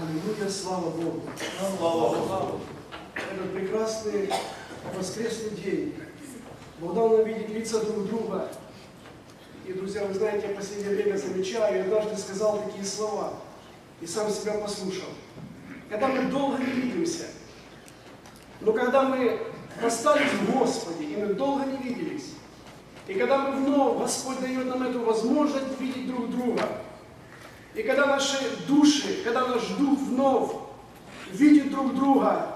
Аллилуйя, слава Богу. Слава Богу. Этот прекрасный воскресный день. Бог дал нам видеть лица друг друга. И, друзья, вы знаете, я в последнее время замечаю, я однажды сказал такие слова и сам себя послушал. Когда мы долго не видимся, но когда мы остались в Господе, и мы долго не виделись, и когда мы вновь, Господь дает нам эту возможность видеть друг друга, и когда наши души, когда наш дух вновь видит друг друга,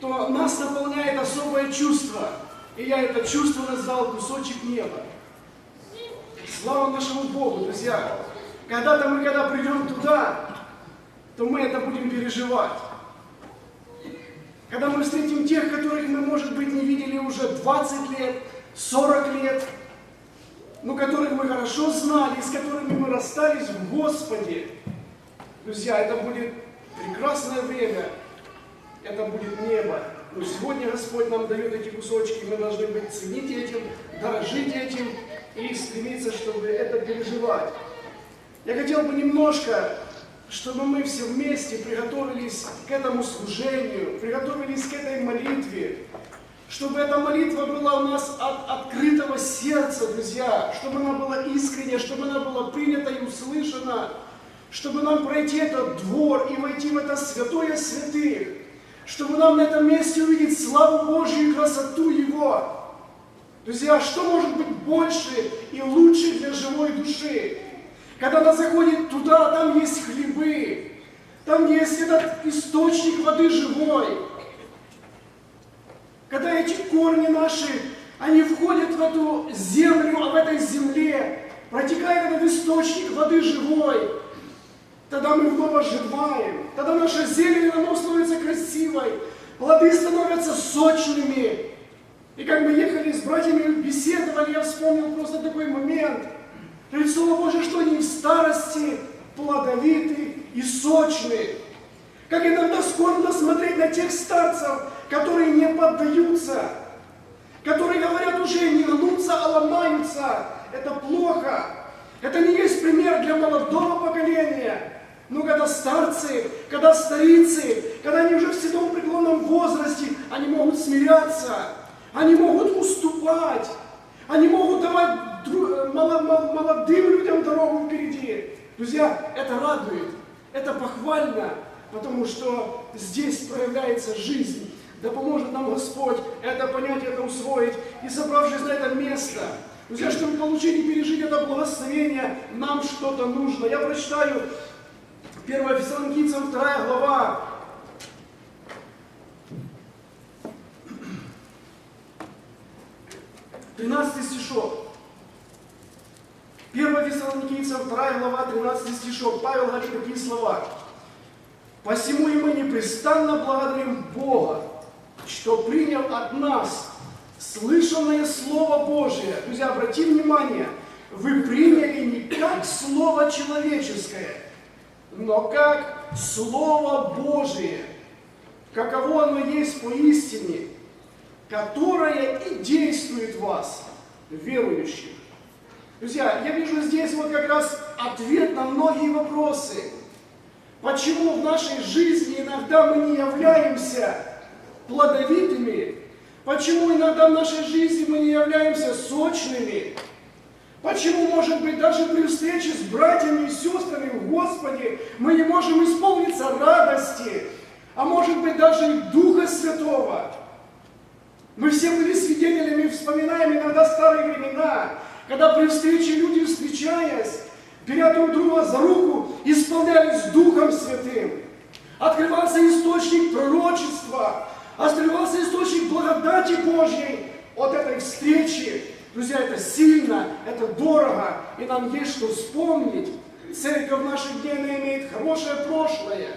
то нас наполняет особое чувство. И я это чувство назвал кусочек неба. Слава нашему Богу, друзья. Когда-то мы, когда придем туда, то мы это будем переживать. Когда мы встретим тех, которых мы, может быть, не видели уже 20 лет, 40 лет, но которых мы хорошо знали, с которыми мы расстались в Господе. Друзья, это будет прекрасное время, это будет небо. Но сегодня Господь нам дает эти кусочки, мы должны быть ценить этим, дорожить этим и стремиться, чтобы это переживать. Я хотел бы немножко, чтобы мы все вместе приготовились к этому служению, приготовились к этой молитве, чтобы эта молитва была у нас от открытого сердца, друзья, чтобы она была искренняя, чтобы она была принята и услышана, чтобы нам пройти этот двор и войти в это святое святых, чтобы нам на этом месте увидеть славу Божью и красоту Его. Друзья, что может быть больше и лучше для живой души? Когда она заходит туда, там есть хлебы, там есть этот источник воды живой, когда эти корни наши, они входят в эту землю, а в этой земле протекает этот источник воды живой, тогда мы вновь оживаем, тогда наша зелень она становится красивой, плоды становятся сочными. И как мы ехали с братьями, беседовали, я вспомнил просто такой момент. Говорит, Слово Божье, что они в старости плодовиты и сочные. Как иногда скорбно смотреть на тех старцев, которые не поддаются, которые говорят уже не гнутся, а ломаются. Это плохо. Это не есть пример для молодого поколения. Но когда старцы, когда старицы, когда они уже в седом преклонном возрасте, они могут смиряться, они могут уступать, они могут давать молодым людям дорогу впереди. Друзья, это радует, это похвально, потому что здесь проявляется жизнь. Да поможет нам Господь это понять, это усвоить. И собравшись на это место, друзья, чтобы получить и пережить это благословение, нам что-то нужно. Я прочитаю 1 Фессалоникийцам 2 глава. Тринадцатый стишок. 1 Фессалоникийцам 2 глава, 13 стишок. Павел говорит такие слова. «Посему и мы непрестанно благодарим Бога, что принял от нас слышанное Слово Божие». Друзья, обратите внимание, вы приняли не как Слово человеческое, но как Слово Божие, каково оно есть поистине, которое и действует в вас, верующих. Друзья, я вижу здесь вот как раз ответ на многие вопросы. Почему в нашей жизни иногда мы не являемся плодовитыми? Почему иногда в нашей жизни мы не являемся сочными? Почему, может быть, даже при встрече с братьями и сестрами в Господе мы не можем исполниться радости, а может быть даже и Духа Святого? Мы все были свидетелями, вспоминаем иногда старые времена, когда при встрече люди, встречаясь, беря друг друга за руку, исполнялись Духом Святым. Открывался источник пророчества, открывался источник благодати Божьей от этой встречи. Друзья, это сильно, это дорого, и нам есть что вспомнить. Церковь в наших дней имеет хорошее прошлое.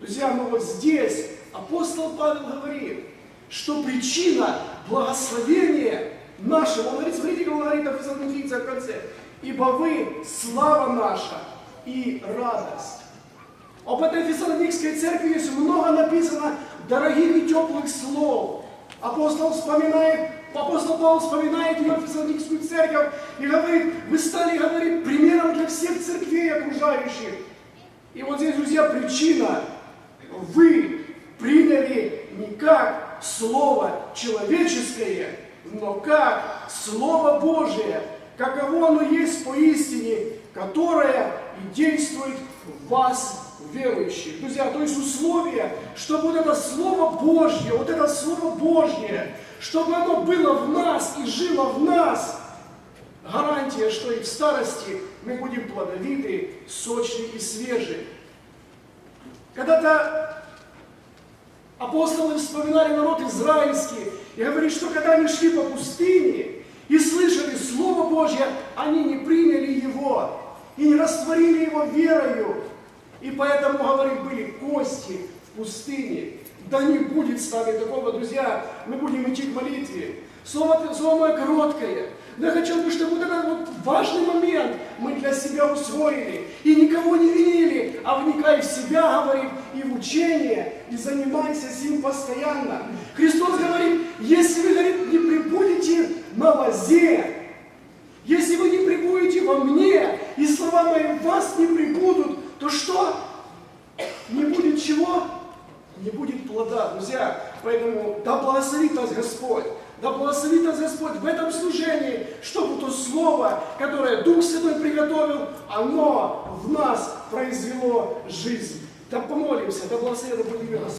Друзья, но вот здесь апостол Павел говорит, что причина благословения нашего, он говорит, смотрите, как он говорит в конце, ибо вы слава наша и радость. Об этой Фессалоникской церкви есть много написано дорогих и теплых слов. Апостол вспоминает, апостол Павел вспоминает ее Фессалоникскую церковь и говорит, вы стали, говорит, примером для всех церквей окружающих. И вот здесь, друзья, причина. Вы приняли не как слово человеческое, но как Слово Божие, каково оно есть поистине, которое и действует в вас, верующих. Друзья, то есть условие, чтобы вот это Слово Божье, вот это Слово Божье, чтобы оно было в нас и жило в нас, гарантия, что и в старости мы будем плодовиты, сочны и свежи. Когда-то апостолы вспоминали народ израильский и говорит, что когда они шли по пустыне и слышали Слово Божье, они не приняли его и не растворили его верою. И поэтому, говорит, были кости в пустыне. Да не будет с нами такого, друзья. Мы будем идти к молитве. Слово, слово мое короткое. Но я хотел бы, чтобы вот этот вот важный момент мы для себя усвоили. И никого не винили, а вникай в себя, говорит, и в учение, и занимайся с ним постоянно. Христос говорит, если вы, говорит, не прибудете на лозе, если вы не прибудете во мне, и слова мои в вас не прибудут, то что? Не будет чего? Не будет плода, друзья. Поэтому да благословит нас Господь. Да благословит нас Господь в этом служении, чтобы то слово, которое Дух Святой приготовил, оно в нас произвело жизнь. Да помолимся, да благословит Господь.